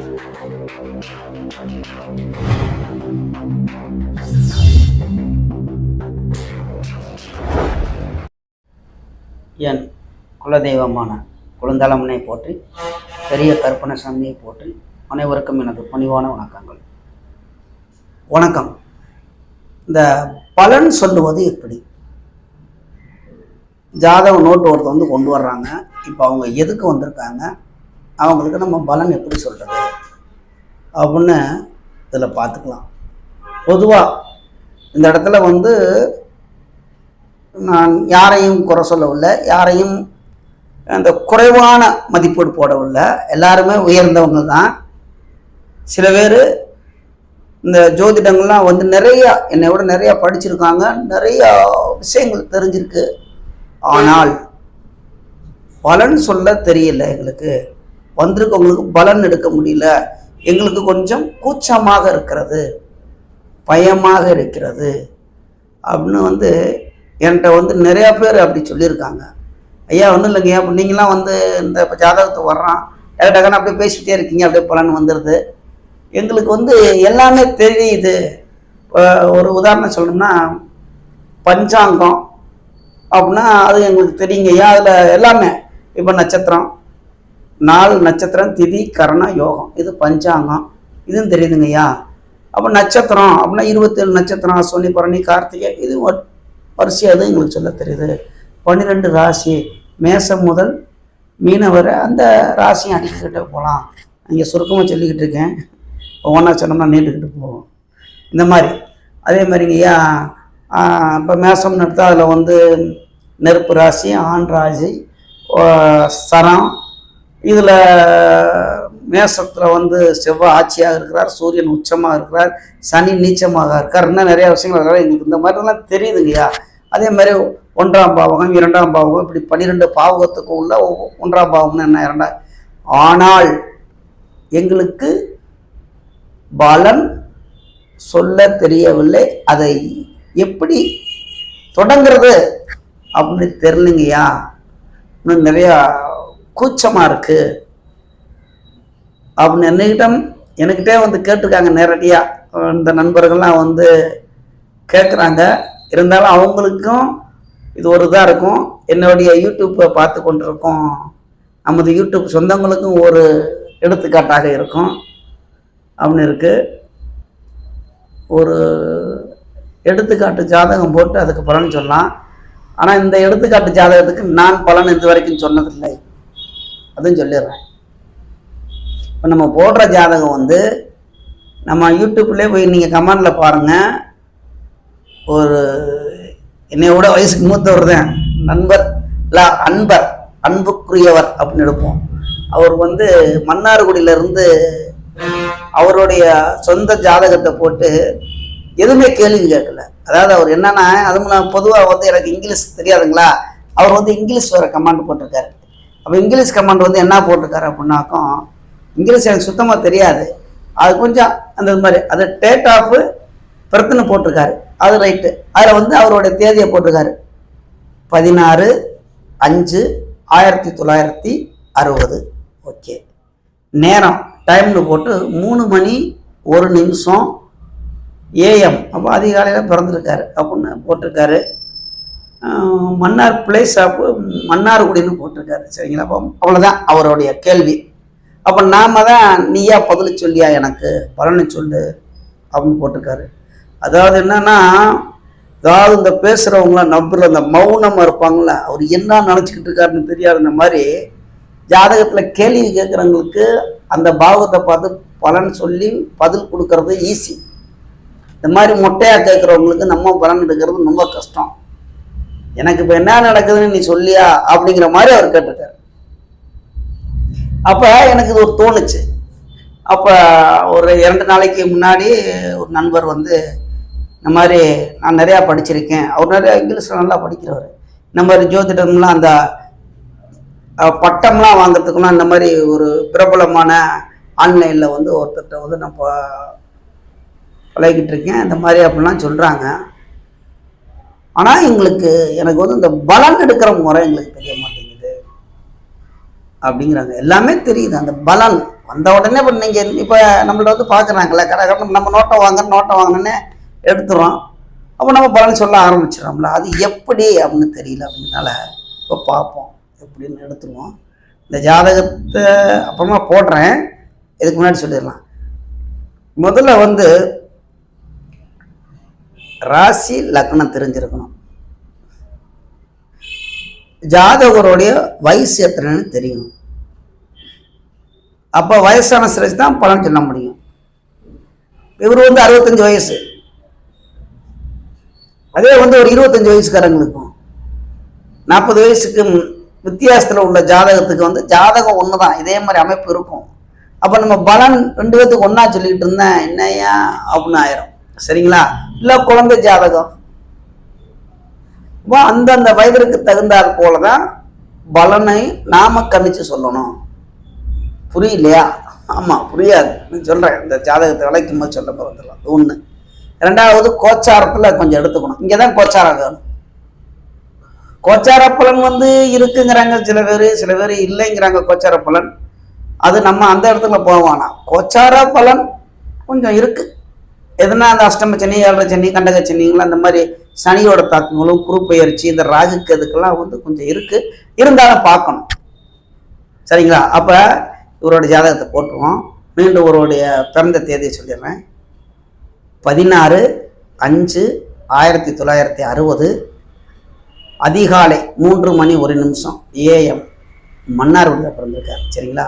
என் குலதெய்வமான குழந்தாளம்மனை போற்றி பெரிய கற்பனை சாமியை போற்றி அனைவருக்கும் எனது பணிவான வணக்கங்கள். வணக்கம். இந்த பலன் சொல்லுவது எப்படி? ஜாதக நோட்டு ஒருத்தர் வந்து கொண்டு வர்றாங்க. இப்போ அவங்க எதுக்கு வந்திருக்காங்க? அவங்களுக்கு நம்ம பலன் எப்படி சொல்கிறது அப்படின்னு இதில் பார்த்துக்கலாம். பொதுவாக இந்த இடத்துல வந்து நான் யாரையும் குறை சொல்லவில்லை யாரையும் அந்த குறைவான மதிப்பீடு போடவில்லை. எல்லாருமே உயர்ந்தவங்க தான். சில பேர் இந்த ஜோதிடங்கள்லாம் வந்து நிறையா என்னை விட நிறையா படிச்சிருக்காங்க. நிறையா விஷயங்கள் தெரிஞ்சிருக்கு. ஆனால் பலன் சொல்ல தெரியல எங்களுக்கு. வந்திருக்கவங்களுக்கு பலன் எடுக்க முடியல. எங்களுக்கு கொஞ்சம் கூச்சமாக இருக்கிறது பயமாக இருக்கிறது அப்படின்னு வந்து என்கிட்ட வந்து நிறையா பேர் அப்படி சொல்லியிருக்காங்க. ஐயா வந்து இல்லைங்க அப்போ நீங்களாம் வந்து இந்த இப்போ ஜாதகத்தை வர்றான் டக்குன்னு அப்படியே பேசிக்கிட்டே இருக்கீங்க அப்படியே பலன் வந்துடுது எங்களுக்கு வந்து எல்லாமே தெரியுது. ஒரு உதாரணம் சொல்லணும்னா பஞ்சாங்கம் அப்படின்னா அது எங்களுக்கு தெரியுங்க ஐயா அதில் எல்லாமே. இப்போ நட்சத்திரம் நாலு நட்சத்திரம் திதி கரணம் யோகம். இது பஞ்சாங்கம். இதுவும் தெரியுதுங்கய்யா. அப்போ நட்சத்திரம் அப்படின்னா இருபத்தேழு நட்சத்திரம் அஸ்வினி பரணி கார்த்திகை இது வரிசையாக அது எங்களுக்கு சொல்ல தெரியுது. பன்னிரெண்டு ராசி மேசம் முதல் மீனவரை அந்த ராசியும் அடிக்கிட்டே போகலாம். இங்கே சுருக்கமாக சொல்லிக்கிட்டு இருக்கேன். ஒவ்வொன்றா சொன்னோம்னா நீண்டுக்கிட்டு போகும் இந்த மாதிரி. அதே மாதிரிங்கய்யா இப்போ மேசம்னு எடுத்தால் அதில் வந்து நெருப்பு ராசி ஆண் ராசி சரம் இதில் மேசத்தில் வந்து செவ்வாய் ஆட்சியாக இருக்கிறார் சூரியன் உச்சமாக இருக்கிறார் சனி நீச்சமாக இருக்கார் இன்னும் நிறையா விஷயங்கள் இருக்கிறார் எங்களுக்கு இந்த மாதிரிலாம் தெரியுதுங்கய்யா. அதே மாதிரி ஒன்றாம் பாவகம் இரண்டாம் பாவகம் இப்படி பன்னிரெண்டு பாவகத்துக்கு உள்ள ஒவ்வொ- ஒன்றாம் பாவம்னு என்ன இரண்டாம் ஆனால் எங்களுக்கு பலன் சொல்ல தெரியவில்லை அதை எப்படி தொடங்குறது அப்படின்னு தெரிலங்கய்யா இன்னும் நிறையா கூச்சமாக இருக்குது அப்படின்னு என்னிடம் என்கிட்டே வந்து கேட்டிருக்காங்க நேரடியாக இந்த நண்பர்கள்லாம் வந்து கேட்குறாங்க இருந்தாலும் அவங்களுக்கும் இது ஒரு இதாக இருக்கும். என்னுடைய யூடியூப்பை பார்த்து கொண்டிருக்கோம். நமது யூடியூப் சொந்தங்களுக்கும் ஒரு எடுத்துக்காட்டாக இருக்கும். அப்படின்னு இருக்குது ஒரு எடுத்துக்காட்டு ஜாதகம் போட்டு அதுக்கு பலன் சொல்லலாம். ஆனால் இந்த எடுத்துக்காட்டு ஜாதகத்துக்கு நான் பலன் இது வரைக்கும் சொன்னதில்லை. அதுவும் சொல்லிடுறேன். இப்போ நம்ம போடுற ஜாதகம் வந்து நம்ம யூடியூப்லேயே போய் நீங்கள் கமெண்டில் பாருங்கள் ஒரு என்னைய விட வயசுக்கு மூத்தவர் தான். நண்பர் இல்லை அன்பர் அன்புக்குரியவர் அப்படின்னு எடுப்போம். அவர் வந்து மன்னார்குடியிலேருந்து அவருடைய சொந்த ஜாதகத்தை போட்டு எதுவுமே கேள்வி கேட்கல. அதாவது அவர் என்னன்னா அதுவும் நான் பொதுவாக வந்து எனக்கு இங்கிலீஷ் தெரியாதுங்களா? அவர் வந்து இங்கிலீஷ் வேறு கமாண்ட் போட்டிருக்காரு. அப்போ இங்கிலீஷ் கமாண்ட் வந்து என்ன போட்டிருக்காரு அப்படின்னாக்கும் இங்கிலீஷ் எனக்கு சுத்தமாக தெரியாது. அது கொஞ்சம் அந்த இது மாதிரி அது டேட் ஆஃப் பர்த்னு போட்டிருக்காரு. அது ரைட்டு அதில் வந்து அவருடைய தேதியை போட்டிருக்காரு. பதினாறு அஞ்சு ஆயிரத்தி தொள்ளாயிரத்தி அறுபது. ஓகே நேரம் டைம்னு போட்டு மூணு மணி ஒரு நிமிஷம் ஏஎம் அப்போ அதிகாலையில் பிறந்திருக்காரு அப்படின்னு போட்டிருக்காரு. மன்னார் பிளேஸ் ஆஃப் மன்னார்குடின்னு போட்டிருக்காரு. சரிங்களா? அப்போ அவ்வளோதான் அவருடைய கேள்வி. அப்போ நாம தான் நீயா பதில் சொல்லியா? எனக்கு பலனை சொல்லு அப்படின்னு போட்டிருக்காரு. அதாவது என்னன்னா அதாவது இந்த பேசுகிறவங்களாம் நம்புற அந்த மௌனமாக இருப்பாங்கள அவர் என்ன நினச்சிக்கிட்டு இருக்காருன்னு தெரியாது இந்த மாதிரி ஜாதகத்தில் கேள்வி கேட்குறவங்களுக்கு அந்த பாவத்தை பார்த்து பலன் சொல்லி பதில் கொடுக்கறது ஈஸி இந்த மாதிரி மொட்டையாக கேட்குறவங்களுக்கு நம்ம பலன் எடுக்கிறது ரொம்ப கஷ்டம். எனக்கு இப்போ என்ன நடக்குதுன்னு நீ சொல்லியா அப்படிங்கிற மாதிரி அவர் கேட்டிருக்காரு. அப்போ எனக்கு இது ஒரு தோணுச்சு. அப்போ ஒரு இரண்டு நாளைக்கு முன்னாடி ஒரு நண்பர் வந்து இந்த மாதிரி நான் நிறையா படிச்சிருக்கேன். அவர் நிறையா இங்கிலீஷில் நல்லா படிக்கிறவர். இந்த மாதிரி ஜோதிடம்லாம் அந்த பட்டம்லாம் வாங்குறதுக்குலாம் இந்த மாதிரி ஒரு பிரபலமான ஆன்லைனில் வந்து ஒருத்தர்கிட்ட வந்து நான் பழகிட்டு இருக்கேன். இந்த மாதிரி அப்படிலாம் சொல்கிறாங்க ஆனால் எங்களுக்கு எனக்கு வந்து இந்த பலன் எடுக்கிற முறை எங்களுக்கு தெரிய மாட்டேங்குது. அப்படிங்கிறாங்க. எல்லாமே தெரியுது. அந்த பலன். வந்த உடனே இப்போ நீங்கள் இப்போ நம்மள்ட்ட வந்து பார்க்குறாங்களே கடை நம்ம நோட்டை வாங்க நோட்டை வாங்கினோன்னே எடுத்துடுறோம் அப்போ நம்ம பலன் சொல்ல ஆரம்பிச்சிடோம்ல அது எப்படி அப்படின்னு தெரியல. அப்படின்னால இப்போ பார்ப்போம். எப்படின்னு எடுத்துருவோம். இந்த ஜாதகத்தை அப்புறமா போடுறேன். இதுக்கு முன்னாடி சொல்லிடலாம். முதல்ல வந்து ராசி லக்னம் தெரிஞ்சிருக்கணும். ஜாதகருடைய வயசு எத்தனைன்னு தெரியணும். அப்போ வயசான சிறைச்சு தான் பலன் சொல்ல முடியும். இவர் வந்து அறுபத்தஞ்சு வயசு. அதே வந்து ஒரு இருபத்தஞ்சு வயசுக்காரங்களுக்கும். நாற்பது வயசுக்கு வித்தியாசத்தில் உள்ள ஜாதகத்துக்கு வந்து ஜாதகம் ஒன்று தான் இதே மாதிரி அமைப்பு இருக்கும். அப்போ நம்ம பலன் ரெண்டு பேர்த்துக்கு ஒன்றா சொல்லிக்கிட்டு இருந்தேன். என்னையா அப்படின்னு ஆயிரும் சரிங்களா? இல்லை குழந்தை ஜாதகம். அந்தந்த வயதிற்கு தகுந்தாற் போல தான் பலனை நாம கணிச்சு சொல்லணும். புரியலையா? ஆமாம் புரியாது. சொல்கிறேன் இந்த ஜாதகத்தை விளைக்கும் போது சொல்ல போகிறதில்ல ஒன்று ரெண்டாவது கோச்சாரத்தில் கொஞ்சம் எடுத்துக்கணும். இங்கே தான் கோச்சாரம் வேணும். கோச்சார பலன் வந்து இருக்குங்கிறாங்க சில பேர் சில பேர் இல்லைங்கிறாங்க கோச்சார பலன். அது நம்ம அந்த இடத்துல போவானா கோச்சார பலன் கொஞ்சம் இருக்குது எதுனா அந்த அஷ்டம சனி ஏழரை சனி கண்டக சனிங்களா அந்த மாதிரி சனியோட தாக்கங்களும் குறுப்பெயர்ச்சி இந்த ராகுக்கு அதுக்கெல்லாம் வந்து கொஞ்சம் இருக்குது இருந்தாலும் பார்க்கணும். சரிங்களா? அப்போ இவரோட ஜாதகத்தை போட்டுருவோம். மீண்டும் இவருடைய பிறந்த தேதியை சொல்லிடுறேன். பதினாறு அஞ்சு ஆயிரத்தி தொள்ளாயிரத்தி அறுபது. அதிகாலை மூன்று மணி ஒரு நிமிஷம். ஏஎம். மன்னார்குடியில் பிறந்திருக்கார். சரிங்களா?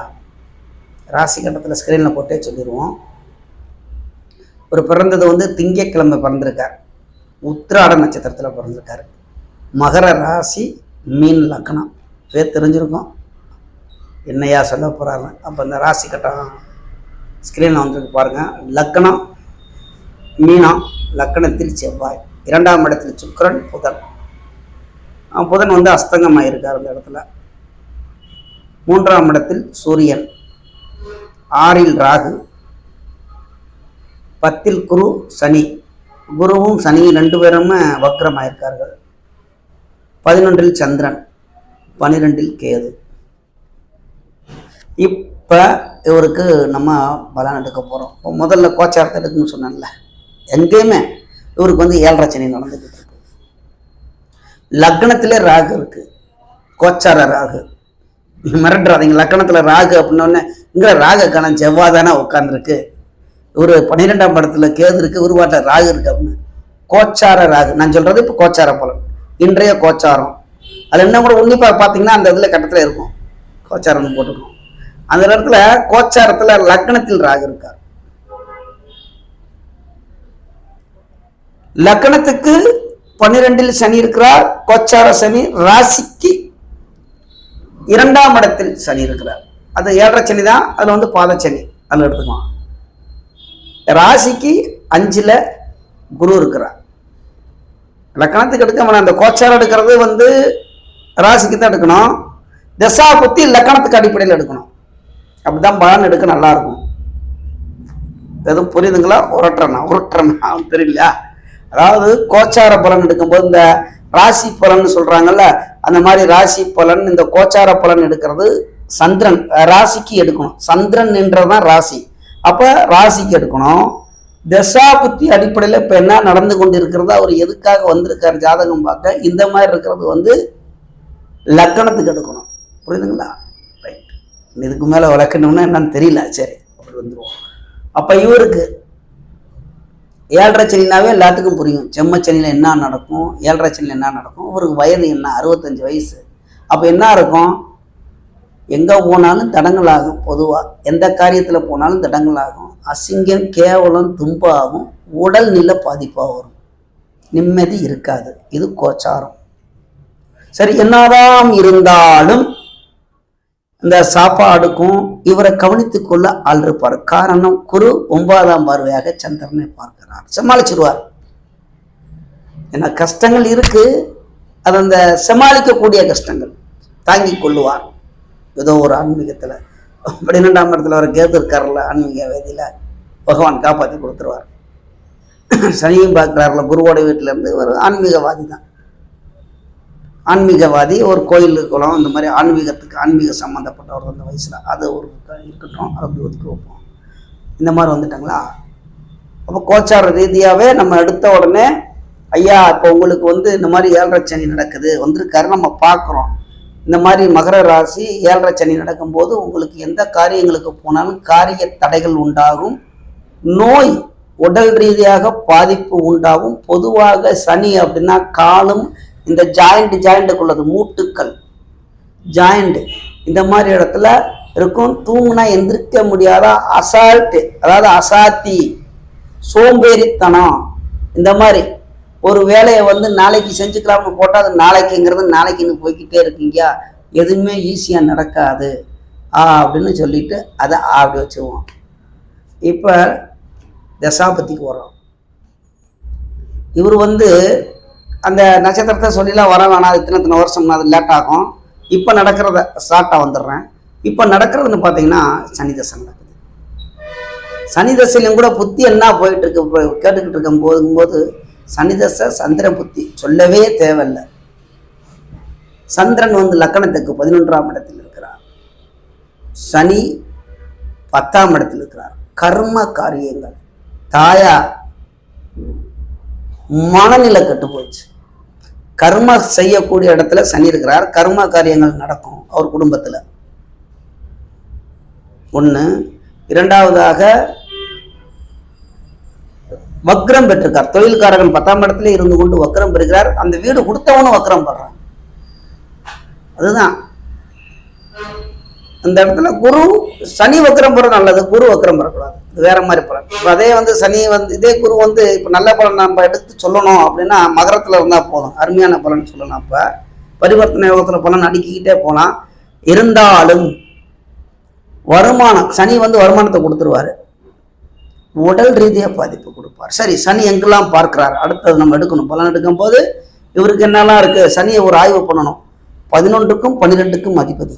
ராசி கட்டத்தில் ஸ்க்ரீனில் போட்டே சொல்லிடுவோம். ஒரு பிறந்தது வந்து திங்கட்கிழமை பிறந்திருக்கார். உத்திராட நட்சத்திரத்தில் பிறந்திருக்கார். மகர ராசி மீன் லக்னம். பேர் தெரிஞ்சிருக்கும். என்னையா சொல்ல போகிறாங்க அப்போ இந்த ராசி கட்டம் ஸ்க்ரீனில் வந்துருக்கு பாருங்கள் லக்னம் மீனம் லக்கணத்தில் செவ்வாய். இரண்டாம் இடத்தில் சுக்கரன் புதன். புதன் வந்து அஸ்தங்கமாக இருக்கார் அந்த இடத்துல. மூன்றாம் இடத்தில் சூரியன். ஆறில் ராகு. பத்தில் குரு சனி. குருவும் சனி ரெண்டு பேருமே வக்ரமாயிருக்கார்கள். பதினொன்றில் சந்திரன் பனிரெண்டில் கேது. இப்போ இவருக்கு நம்ம பலன் எடுக்க போகிறோம் இப்போ முதல்ல கோச்சாரத்தை எடுக்குன்னு சொன்னேன்ல. எங்கேயுமே இவருக்கு வந்து ஏழரை சனி நடந்துக்கிட்டு இருக்கு. லக்னத்திலே ராகு இருக்கு. கோச்சார ராகு. மிரட்டுறாதீங்க. லக்கணத்தில் ராகு அப்படின்னோடனே இங்கே ராகு கணம் செவ்வாய் தானே உட்காந்துருக்கு ஒரு பன்னிரெண்டாம் படத்துல கேது இருக்கு உருவாட்ட ராகு இருக்கு அப்படின்னு. கோச்சார ராகு. நான் சொல்றது இப்போ கோச்சார பலன். இன்றைய கோச்சாரம். அதில் என்ன கூட உன்னிப்பாக பார்த்தீங்கன்னா அந்த இதில் கட்டத்தில் இருக்கும். கோச்சாரம்னு போட்டிருக்கோம். அந்த இடத்துல கோச்சாரத்தில் லக்னத்தில் ராகு இருக்கார். லக்னத்துக்கு பன்னிரெண்டில் சனி இருக்கிறார். கோச்சார சனி ராசிக்கு இரண்டாம் இடத்தில் சனி இருக்கிறார். அது ஏழரை சனி தான் அதில் வந்து பாதச்சனி. அதில் எடுத்துக்கலாம். ராசிக்கு அஞ்சில் குரு இருக்கிறார். லக்கணத்துக்கு எடுக்க அந்த கோச்சாரம் எடுக்கிறது வந்து ராசிக்கு தான் எடுக்கணும். தசா புத்தி லக்கணத்துக்கு அடிப்படையில் எடுக்கணும். அப்படிதான் பலன் எடுக்க நல்லா இருக்கும். எதுவும் புரியுதுங்களா? உரட்டுறனா உரட்டுறனா தெரியலையா? அதாவது கோச்சார பலன் எடுக்கும்போது இந்த ராசி பலன் சொல்றாங்கல்ல அந்த மாதிரி ராசி பலன் இந்த கோச்சார பலன் எடுக்கிறது சந்திரன் ராசிக்கு எடுக்கணும். சந்திரன் என்றதான் ராசி. அப்போ ராசிக்கு எடுக்கணும். தசாபுத்தி அடிப்படையில் இப்போ என்ன நடந்து கொண்டு இருக்கிறதா அவர் எதுக்காக வந்திருக்கார் ஜாதகம் பார்க்க இந்த மாதிரி இருக்கிறது வந்து லக்கணத்துக்கு எடுக்கணும். புரியுதுங்களா? ரைட் இதுக்கு மேலே விளக்கணும்னா என்னன்னு தெரியல. சரி அப்படி வந்துடுவோம் அப்போ இவருக்கு ஏழரை சனினாவே எல்லாத்துக்கும் புரியும். செம்மச்சனியில் என்ன நடக்கும் ஏழரை சனியில் என்ன நடக்கும் இவருக்கு வயது என்ன அறுபத்தஞ்சு வயசு. அப்போ என்ன இருக்கும்? எங்கே போனாலும் தடங்கள் ஆகும் பொதுவாக எந்த காரியத்தில் போனாலும் தடங்கள் ஆகும் அசிங்கம் கேவலம் தும்பாகும் உடல் நில பாதிப்பாக வரும். நிம்மதி இருக்காது. இது கோச்சாரம். சரி என்னதான் இருந்தாலும் இந்த சாப்பாடுக்கும் இவரை கவனித்துக்கொள்ள ஆள் இருப்பார் காரணம் குரு ஒன்பதாம் பார்வையாக சந்திரனை பார்க்கிறார். சமாளிச்சிருவார். ஏன்னா கஷ்டங்கள் இருக்கு. அது அந்த சமாளிக்கக்கூடிய கஷ்டங்கள் தாங்கிக் கொள்ளுவார். ஏதோ ஒரு ஆன்மீகத்தில். பன்னிரெண்டாம் இடத்துல வர கேது இருக்கார்ல ஆன்மீக வேதியில். பகவான் காப்பாற்றி கொடுத்துருவார். சனியும் பார்க்குறாருல குருவோட வீட்டில் இருந்து ஒரு ஆன்மீகவாதி தான். ஆன்மீகவாதி ஒரு கோயில் குளம் இந்த மாதிரி ஆன்மீகத்துக்கு ஆன்மீக சம்மந்தப்பட்டவர் அந்த வயசில். அது ஒரு இருக்கட்டும் அதை அப்படி ஒதுக்கி வைப்போம். இந்த மாதிரி வந்துட்டாங்களா? அப்போ கோச்சார ரீதியாகவே நம்ம எடுத்த உடனே ஐயா இப்போ உங்களுக்கு வந்து இந்த மாதிரி ஏழரை சனி நடக்குது வந்திருக்காரு நம்ம பார்க்குறோம். இந்த மாதிரி மகர ராசி ஏழரை சனி நடக்கும்போது உங்களுக்கு எந்த காரியங்களுக்கு போனாலும் காரிய தடைகள் உண்டாகும். நோய் உடல் ரீதியாக பாதிப்பு உண்டாகும். பொதுவாக சனி அப்படின்னா காலும் இந்த ஜாயிண்ட் ஜாயிண்ட்டுக்குள்ளது மூட்டுக்கள். ஜாயிண்ட் இந்த மாதிரி இடத்துல இருக்கும். தூங்குனா எந்திரிக்க முடியாத? அசால்ட்டு அதாவது அசாத்தி சோம்பேறித்தனம். இந்த மாதிரி ஒரு வேலையை வந்து நாளைக்கு செஞ்சுக்கலாம்னு போட்டால் அது நாளைக்குங்கிறது நாளைக்குன்னு போய்கிட்டே இருக்கீங்க. எதுவுமே ஈஸியாக நடக்காது. ஆ அப்படின்னு சொல்லிட்டு அதை ஆ அப்படி வச்சுருவோம். இப்போ தசாபதிக்கு வரோம் இவர் வந்து அந்த நட்சத்திரத்தை சொல்லிலாம் வர வேணாம். இத்தனை இத்தனை வருஷம் அது லேட் ஆகும். இப்போ நடக்கிறத ஸ்டார்ட்டாக வந்துடுறேன். இப்போ நடக்கிறதுன்னு பார்த்தீங்கன்னா சனி தசை நடக்குது. சனி தசையிலும் கூட புத்தி என்ன போயிட்டு இருக்கு? கேட்டுக்கிட்டு இருக்கும் போதும்போது சனி தசை சந்திரன் புத்தி சொல்லவே தேவையில்லை. சந்திரன் வந்து லக்கணத்துக்கு பதினொன்றாம் இடத்தில் இருக்கிறார். சனி பத்தாம் இடத்தில் இருக்கிறார். கர்ம காரியங்கள். தாயா மனநிலை கெட்டு போச்சு கர்ம செய்யக்கூடிய இடத்துல சனி இருக்கிறார். கர்ம காரியங்கள் நடக்கும் அவர் குடும்பத்தில். ஒன்று இரண்டாவதாக வக்ரம் பெற்றிருக்கார். தொழில்காரகன் பத்தாம் இடத்துல இருந்து கொண்டு வக்ரம் பெறுகிறார். அந்த வீடு கொடுத்தவனும் வக்ரம் படுறான் அதுதான். அந்த இடத்துல குரு சனி வக்ரம் பெற நல்லது. குரு வக்ரம் பெறக்கூடாது. இது வேற மாதிரி பலன். இப்போ அதே வந்து சனி வந்து இதே குரு வந்து இப்போ நல்ல பலன் நம்ம எடுத்து சொல்லணும் அப்படின்னா மகரத்தில் இருந்தால் போதும். அருமையான பலன் சொல்லணும் அப்போ. பரிவர்த்தனை யோகத்தில் பலன் அடுக்கிக்கிட்டே போகலாம் இருந்தாலும் வருமானம் சனி வந்து வருமானத்தை கொடுத்துருவாரு. உடல் ரீதியாக பாதிப்பு கொடுப்பார். சரி சனி எங்கெல்லாம் பார்க்கிறார்? அடுத்தது நம்ம எடுக்கணும். பலன் எடுக்கும் போது இவருக்கு என்னெல்லாம் இருக்குது சனியை ஒரு ஆய்வு பண்ணணும். பதினொன்றுக்கும் பன்னிரெண்டுக்கும் அதிபதி.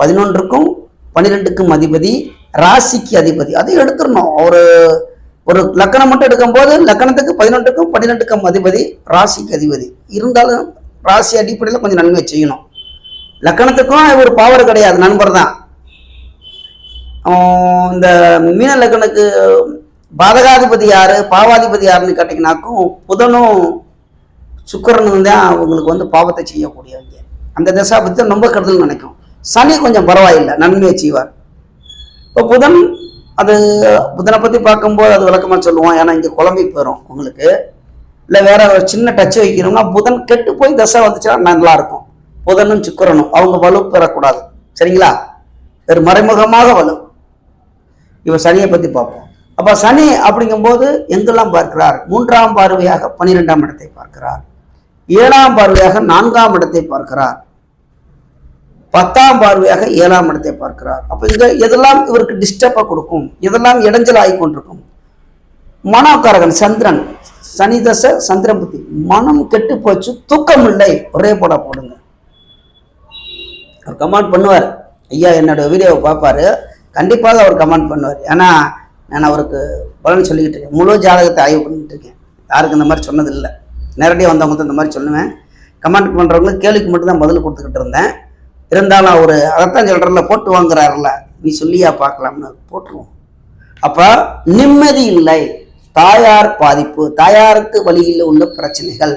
பதினொன்றுக்கும் பன்னிரெண்டுக்கும் அதிபதி ராசிக்கு அதிபதி. அதையும் எடுத்துடணும். ஒரு ஒரு லக்கணம் மட்டும் எடுக்கும்போது லக்கணத்துக்கு பதினொன்றுக்கும் பன்னிரெண்டுக்கும் அதிபதி ராசிக்கு அதிபதி. இருந்தாலும் ராசி அடிப்படையில் கொஞ்சம் நன்மை செய்யணும். லக்கணத்துக்கும் ஒரு பவர் கிடையாது. நண்பர் தான் இந்த மீன லக்னக்கு பாதகாதிபதி யாரு? பாவாதிபதி யாருன்னு கேட்டிங்கனாக்கும் புதனும் சுக்கிரனும் தான் அவங்களுக்கு வந்து பாவத்தை செய்யக்கூடியவங்க. அந்த தசாபத்தி ரொம்ப கெடுதல் நினைக்கும். சனி கொஞ்சம் பரவாயில்லை நன்மையை செய்வார். இப்போ புதன் அது புதனை பற்றி பார்க்கும்போது அது விளக்கமாக சொல்லுவோம். ஏன்னா இங்கே குழம்பி போயிடும் உங்களுக்கு. இல்லை வேற ஒரு சின்ன டச் வைக்கணும்னா புதன் கெட்டு போய் தசை வந்துச்சுன்னா நல்லா இருக்கும். புதனும் சுக்கிரனும் அவங்க வலு பெறக்கூடாது. சரிங்களா? ஒரு மறைமுகமாக வலு. இவர் சனியை பற்றி பார்ப்போம். அப்போ சனி அப்படிங்கும்போது எங்கெல்லாம் பார்க்கிறார்? மூன்றாம் பார்வையாக பன்னிரெண்டாம் இடத்தை பார்க்கிறார். ஏழாம் பார்வையாக நான்காம் இடத்தை பார்க்கிறார். பத்தாம் பார்வையாக ஏழாம் இடத்தை பார்க்கிறார். அப்போ இங்க எதெல்லாம் இவருக்கு டிஸ்டர்பை கொடுக்கும்? எதெல்லாம் இடைஞ்சல் ஆகி கொண்டிருக்கும்? மனோக்காரகன் சந்திரன் சனி தசை சந்திரன் புத்தி. மனம் கெட்டு போச்சு தூக்கம் இல்லை. ஒரே போட போடுங்க. அவர் கமெண்ட் பண்ணுவார். ஐயா என்னோட வீடியோவை பார்ப்பாரு. கண்டிப்பாக அவர் கமெண்ட் பண்ணுவார். ஏன்னா நான் அவருக்கு பலன் சொல்லிக்கிட்டு இருக்கேன். முழு ஜாதகத்தை ஆய்வு பண்ணிக்கிட்டு இருக்கேன். யாருக்கும் இந்த மாதிரி சொன்னது இல்லை நேரடியாக வந்தவங்க இந்த மாதிரி சொல்லுவேன். கமெண்ட் பண்ணுறவங்களுக்கு கேள்விக்கு மட்டும்தான் பதில் கொடுத்துக்கிட்டு இருந்தேன். இருந்தாலும் அவர் அதைத்தான் சொல்கிறல போட்டு வாங்குறாருல நீ சொல்லியா பார்க்கலாம்னு போட்டுருவோம். அப்போ நிம்மதி இல்லை. தாயார் பாதிப்பு. தாயாருக்கு வழியில் உள்ள பிரச்சனைகள்.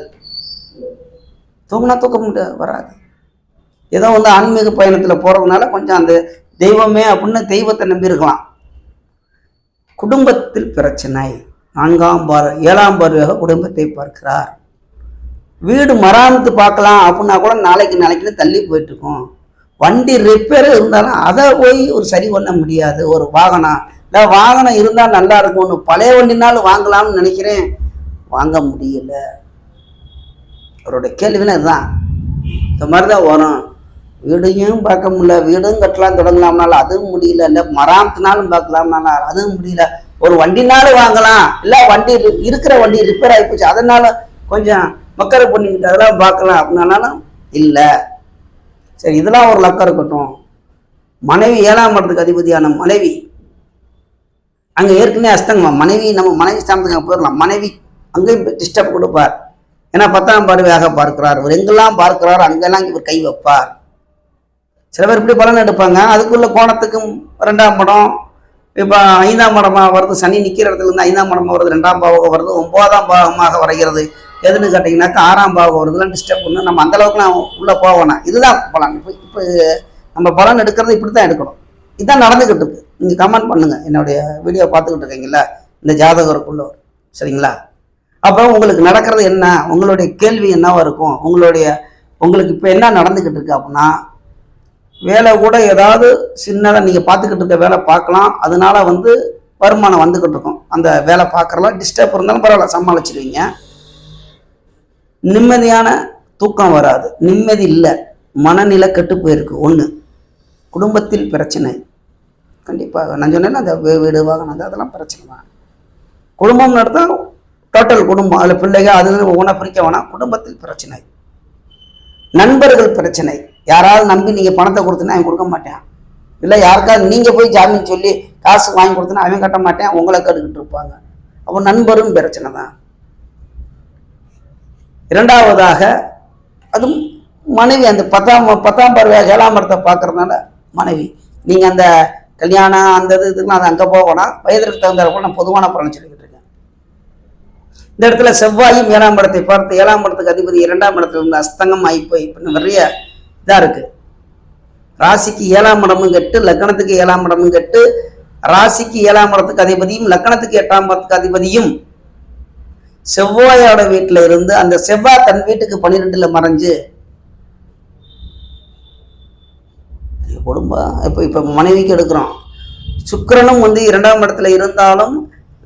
தூங்கினா தூக்க முடியாது வராது. ஏதோ வந்து ஆன்மீக பயணத்தில் போகிறதுனால கொஞ்சம் அந்த தெய்வமே அப்படின்னு தெய்வத்தை நம்பியிருக்கலாம். குடும்பத்தில் பிரச்சனை. நான்காம் பார் ஏழாம் பார்வையாக குடும்பத்தை பார்க்கிறார். வீடு மராமத்து பார்க்கலாம் அப்படின்னா கூட நாளைக்கு நாளைக்குன்னு தள்ளி போயிட்டுருக்கும். வண்டி ரிப்பேர் இருந்தாலும் அதை போய் ஒரு சரி பண்ண முடியாது. ஒரு வாகனம். இல்லை வாகனம் இருந்தால் நல்லா இருக்கும்னு பழைய வண்டினாலும் வாங்கலாம்னு நினைக்கிறேன். வாங்க முடியல. அவரோட கேள்வினா இதுதான். இந்த மாதிரி தான் வரும். வீடையும் பார்க்க முடியல வீடும் கட்டலாம் தொடங்கலாம்னாலும் அதுவும் முடியல இல்லை மராமத்துனாலும் பார்க்கலாம்னால அதுவும் முடியல. ஒரு வண்டினாலும் வாங்கலாம் இல்லை வண்டி இருக்கிற வண்டி ரிப்பேர் ஆகி போச்சு அதனால கொஞ்சம் மக்கரை பண்ணிக்கிட்டு அதெல்லாம் பார்க்கலாம் அப்படின்னாலும் இல்லை. சரி இதெல்லாம் ஒரு லக்கம் இருக்கட்டும். மனைவி ஏழாம் இடத்துக்கு அதிபதியான மனைவி. அங்கே ஏற்கனவே அஸ்தங்கமா மனைவி நம்ம மனைவி ஸ்தானத்துக்கு போயிடலாம் மனைவி அங்கேயும் டிஸ்டர்ப் கொடுப்பார். ஏன்னா பத்தாம் பார்வையாக பார்க்கிறார். இவர் எங்கெல்லாம் பார்க்கிறார் அங்கெல்லாம் இவர் கை வைப்பார். சில பேர் இப்படி பலன் எடுப்பாங்க. அதுக்குள்ள கோணத்துக்கும் ரெண்டாம் படம் இப்போ ஐந்தாம் படமாக வருது சனி நிற்கிற இடத்துல இருந்து ஐந்தாம் படமாக வருது ரெண்டாம் பாவகம் வருது ஒன்பதாம் பாவமாக வரைகிறது. எதுன்னு கேட்டிங்கனாக்கா ஆறாம் பாவகம் வருதுலாம் டிஸ்டர்ப் பண்ணு நம்ம அந்த அளவுக்கு நான் உள்ளே போவேனா இதுதான் பலன். இப்போ இப்போ நம்ம பலன் எடுக்கிறது இப்படி தான் எடுக்கணும். இதுதான் நடந்துக்கிட்டு இருக்கு. நீங்கள் கமெண்ட் பண்ணுங்கள் என்னுடைய வீடியோ பார்த்துக்கிட்டு இருக்கீங்களா இந்த ஜாதகருக்குள்ள சரிங்களா? அப்புறம் உங்களுக்கு நடக்கிறது என்ன? உங்களுடைய கேள்வி என்னவாக இருக்கும்? உங்களுடைய உங்களுக்கு இப்போ என்ன நடந்துக்கிட்டு இருக்கு அப்படின்னா வேலை கூட ஏதாவது சின்னதாக நீங்கள் பார்த்துக்கிட்டு இருக்க வேலை பார்க்கலாம். அதனால வந்து வருமானம் வந்துக்கிட்டு இருக்கும். அந்த வேலை பார்க்குறலாம் டிஸ்டர்ப் இருந்தாலும் பரவாயில்ல சமாளிச்சிருவீங்க. நிம்மதியான தூக்கம் வராது. நிம்மதி இல்லை. மனநிலை கெட்டு போயிருக்கு. ஒன்று குடும்பத்தில் பிரச்சனை. கண்டிப்பாக நான் சொன்னேன்னா அந்த வீடு வாகனம் அது அதெல்லாம் பிரச்சனை தான். குடும்பம் நடத்தா டோட்டல் குடும்பம். அதில் பிள்ளைங்க அது ஒவ்வொன்றா பிரிக்க வேணாம். குடும்பத்தில் பிரச்சனை. நண்பர்கள் பிரச்சனை. யாராவது நம்பி நீங்கள் பணத்தை கொடுத்தனா அவன் கொடுக்க மாட்டேன். இல்லை யாருக்காவது நீங்கள் போய் ஜாமீன் சொல்லி காசு வாங்கி கொடுத்தனா அவன் கட்ட மாட்டேன் உங்களை கட்டுக்கிட்டு இருப்பாங்க. அப்போ நண்பரும் பிரச்சனை தான். இரண்டாவதாக அதுவும் மனைவி அந்த பத்தாம் பத்தாம் பார்வையாக ஏழாம் இடத்தை பார்க்கறதுனால மனைவி நீங்கள் அந்த கல்யாணம் அந்த இது இதுலாம் அது அங்கே போகணும் வயதிற்கு தகுந்த நான் பொதுவான பலன் சொல்லிக்கிட்டு இருக்கேன். இந்த இடத்துல செவ்வாயும் ஏழாம் இடத்தை பார்த்து ஏழாம் இடத்துக்கு அதிபதி இரண்டாம் இடத்துல இருந்து அஸ்தங்கம் ஆகி போய் இப்போ நிறைய இதாக இருக்கு. ராசிக்கு ஏழாம் இடமும் கெட்டு லக்னத்துக்கு ஏழாம் இடமும் கெட்டு ராசிக்கு ஏழாம் இடத்துக்கு அதிபதியும் லக்னத்துக்கு எட்டாம் இடத்துக்கு அதிபதியும் செவ்வாயோட வீட்டில் இருந்து அந்த செவ்வாய் தன் வீட்டுக்கு பன்னிரெண்டுல மறைஞ்சு குடும்பம். இப்போ இப்போ மனைவிக்கு எடுக்கிறோம். சுக்கரனும் வந்து இரண்டாம் இடத்துல இருந்தாலும்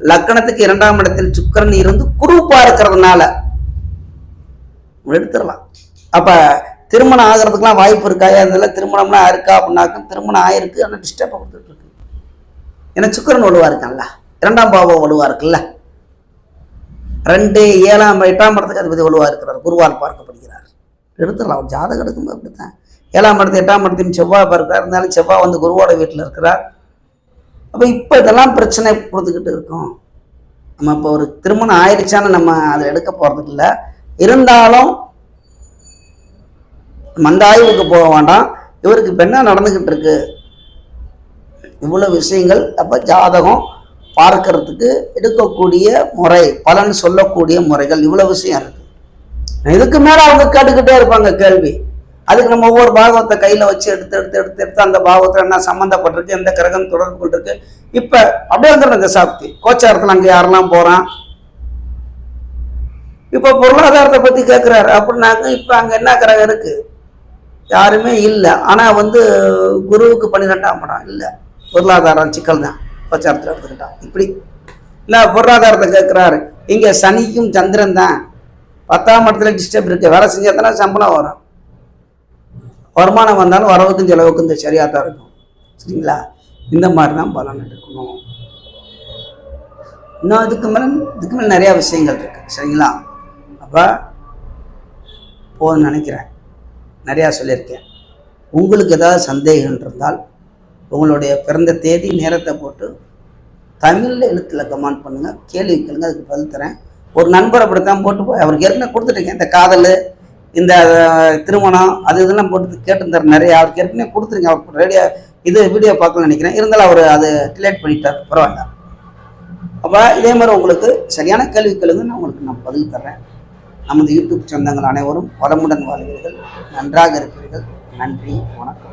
லக்கணத்துக்கு இரண்டாம் இடத்தில் சுக்கிரன் இருந்து குரூப்பாக இருக்கிறதுனால எடுத்துடலாம். அப்போ திருமணம் ஆகிறதுக்குலாம் வாய்ப்பு இருக்கா? அதில் திருமணம்லாம் இருக்கா அப்படின்னாக்கும் திருமணம் ஆயிருக்கு. ஆனால் டிஸ்டர்ப் கொடுத்துட்டு இருக்கு. ஏன்னா சுக்கிரன் வலுவாக இருக்கான்ல. இரண்டாம் பாவம் வலுவாக இருக்குல்ல. ரெண்டு ஏழாம் எட்டாம் படத்துக்கு அதிபதி வலுவாக இருக்கிறார். குருவால் பார்க்கப்படுகிறார். எடுத்துடலாம். ஜாதகம் எடுக்கும்போது அப்படித்தான். ஏழாம் படத்து எட்டாம் படத்தையும் செவ்வாய் பார்க்கிறார். இருந்தாலும் செவ்வாய் வந்து குருவோட வீட்டில் இருக்கிறார். அப்போ இப்போ இதெல்லாம் பிரச்சனை கொடுத்துக்கிட்டு இருக்கோம். நம்ம இப்போ ஒரு திருமணம் ஆயிடுச்சான்னு நம்ம அதை எடுக்க போகிறதுக்கு இல்லை இருந்தாலும் மந்தாய்வுக்கு போக வேண்டாம். இவருக்கு இப்போ என்ன நடந்துக்கிட்டு இருக்கு? இவ்வளோ விஷயங்கள் அப்போ ஜாதகம் பார்க்கறதுக்கு எடுக்கக்கூடிய முறை பலன் சொல்லக்கூடிய முறைகள் இவ்வளோ விஷயம் இருக்கு. இதுக்கு மேலே அவங்க கேட்டுக்கிட்டே இருப்பாங்க கேள்வி. அதுக்கு நம்ம ஒவ்வொரு பாகவத்தை கையில் வச்சு எடுத்து எடுத்து எடுத்து எடுத்து அந்த பாகவத்தில் என்ன சம்மந்தப்பட்டிருக்கு எந்த கிரகம் தொடர்பு கொண்டிருக்கு இப்போ அப்படியே வந்துடும் இந்த சாப்தி கோச்சாரத்தில் அங்கே யாரெல்லாம் போகிறான் இப்போ பொருளாதாரத்தை பற்றி கேட்குறாரு அப்படின்னாக்க இப்போ அங்கே என்ன கிரகம் இருக்குது யாருமே இல்லை. ஆனால் வந்து குருவுக்கு பன்னிரெண்டாம் படம் இல்லை. பொருளாதாரம் சிக்கல் தான் கோச்சாரத்தில் எடுத்துக்கிட்டான். இப்படி. இல்லை பொருளாதாரத்தை கேட்குறாரு இங்கே சனிக்கும் சந்திரன் தான். பத்தாம் இடத்துல டிஸ்டர்ப் இருக்குது வேலை செஞ்சா தானே சம்பளம் வரும். வருமானம் வந்தாலும் வரவுக்கும் செலவுக்கும் இந்த சரியாக தான் இருக்கும். சரிங்களா? இந்த மாதிரி தான் பலன் எடுக்கணும். இன்னும் இதுக்கு மேலே இதுக்கு மேலே நிறையா விஷயங்கள் இருக்குது சரிங்களா? அப்போ போதும்னு நினைக்கிறேன். நிறையா சொல்லியிருக்கேன். உங்களுக்கு ஏதாவது சந்தேகம் இருந்தால் உங்களுடைய பிறந்த தேதி நேரத்தை போட்டு தமிழில் எழுத்தில் கமெண்ட் பண்ணுங்கள் கேள்வி கேளுங்க அதுக்கு பதில் தரேன். ஒரு நண்பரை அப்படித்தான் போட்டு போய் அவருக்கு ஏற்கனவே கொடுத்துருக்கேன் இந்த காதல் இந்த திருமணம் அது இதெல்லாம் போட்டு கேட்டிருந்தார் நிறைய. அவருக்கு ஏற்கனவே கொடுத்துருங்க அவர் ரேடியோ இது வீடியோ பார்க்கணும்னு நினைக்கிறேன். இருந்தாலும் அவர் அதை டிலேட் பண்ணிட்டார். பரவாயில்ல. அப்போ இதே மாதிரி உங்களுக்கு சரியான கேள்வி கேளுங்க நான் உங்களுக்கு நான் பதில் தர்றேன். நமது யூடியூப் சொந்தங்கள் அனைவரும் வளமுடன் வாழ்வீர்கள். நன்றாக இருப்பீர்கள். நன்றி. வணக்கம்.